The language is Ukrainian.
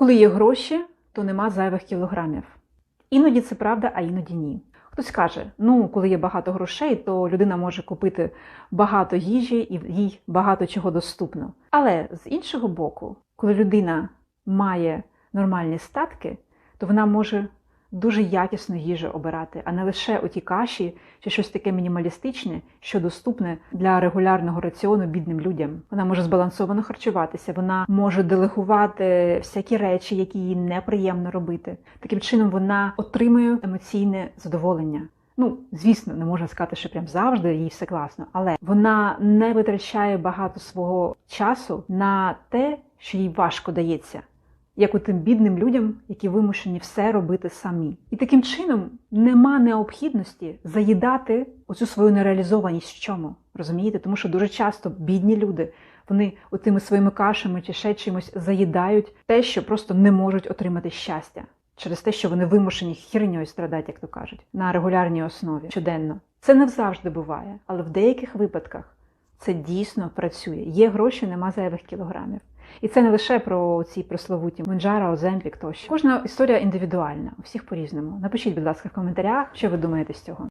Коли є гроші, то нема зайвих кілограмів. Іноді це правда, а іноді ні. Хтось каже: ну, коли є багато грошей, то людина може купити багато їжі і їй багато чого доступно. Але з іншого боку, коли людина має нормальні статки, то вона може дуже якісну їжу обирати, а не лише оті каші чи щось таке мінімалістичне, що доступне для регулярного раціону бідним людям. Вона може збалансовано харчуватися, вона може делегувати всякі речі, які їй неприємно робити. Таким чином вона отримує емоційне задоволення. Ну, звісно, не можна сказати, що прям завжди їй все класно, але вона не витрачає багато свого часу на те, що їй важко дається як у тим бідним людям, які вимушені все робити самі. І таким чином нема необхідності заїдати оцю свою нереалізованість в чому. Розумієте? Тому що дуже часто бідні люди вони отими своїми кашами чи ще чимось заїдають те, що просто не можуть отримати щастя. Через те, що вони вимушені хірньою страдати, як то кажуть, на регулярній основі щоденно. Це не завжди буває, але в деяких випадках це дійсно працює. Є гроші, нема зайвих кілограмів. І це не лише про ці прословуті Монджара, Оземпік тощо. Кожна історія індивідуальна, у всіх по-різному. Напишіть, будь ласка, в коментарях, що ви думаєте з цього.